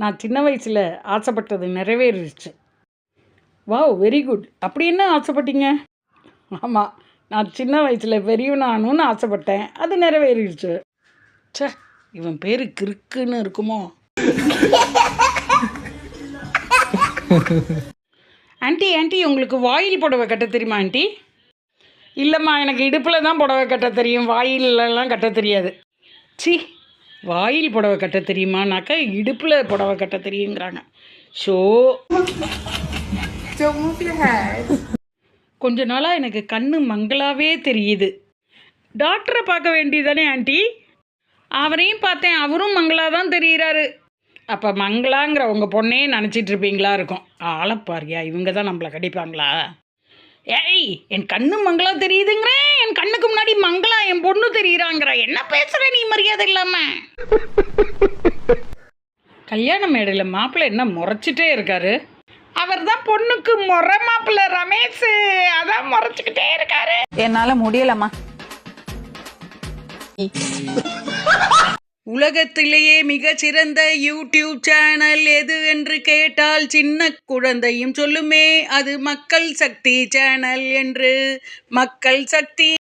நான் சின்ன வயசில் ஆசைப்பட்டது நிறைவேறிடுச்சு. Wow very good. அப்படி என்ன ஆசைப்பட்டீங்க? ஆமாம் நான் சின்ன வயசில் பெரியவனாகணும்னு ஆசைப்பட்டேன். அது நிறைவேறிடுச்சு. சே இவன் பேர் கிறுக்குன்னு இருக்குமோ? ஆண்டி ஆண்டி உங்களுக்கு வாயில் புடவை கட்ட தெரியுமா ஆண்டி? இல்லைம்மா எனக்கு இடுப்பில் தான் புடவை கட்ட தெரியும். வாயிலெல்லாம் கட்ட தெரியாது. சி வாயில் புடவை கட்ட தெரியுமானாக்கா இடுப்பில் புடவை கட்ட தெரியுங்கிறாங்க. head. கொஞ்ச நாளாக எனக்கு கண்ணு மங்களாவே தெரியுது. டாக்டரை பார்க்க வேண்டியதானே ஆண்டி? அவரையும் பார்த்தேன் அவரும் மங்களா தான் தெரிகிறாரு அப்போ மங்களாங்கிற உங்கள் பொண்ணே நினச்சிட்டு இருப்பீங்களா இருக்கும். ஆளப்பாரியா இவங்க தான் நம்மளை கடிப்பாங்களா? ஏய் என் கண்ணு மங்களா தெரியுதுங்கிறேன். என் கண்ணுக்கு முன்னாடி மங்களா என் பொண்ணு தெரியுறாங்கிற என்ன பேசுகிற நீ மரியாதை இல்லாமல் கல்யாண மேடையில் மாப்பிள்ளை என்ன முறைச்சிட்டே இருக்காரு? அவர் தான் பொண்ணுக்கு முறை மாப்பிள்ளை ரமேஷ். அதான் முறைச்சிக்கிட்டே இருக்காரு. என்னால முடியலம்மா. உலகத்திலேயே மிக சிறந்த யூடியூப் சேனல் எது என்று கேட்டால் சின்ன குழந்தையும் சொல்லுமே அது மக்கள் சக்தி சேனல் என்று. மக்கள் சக்தி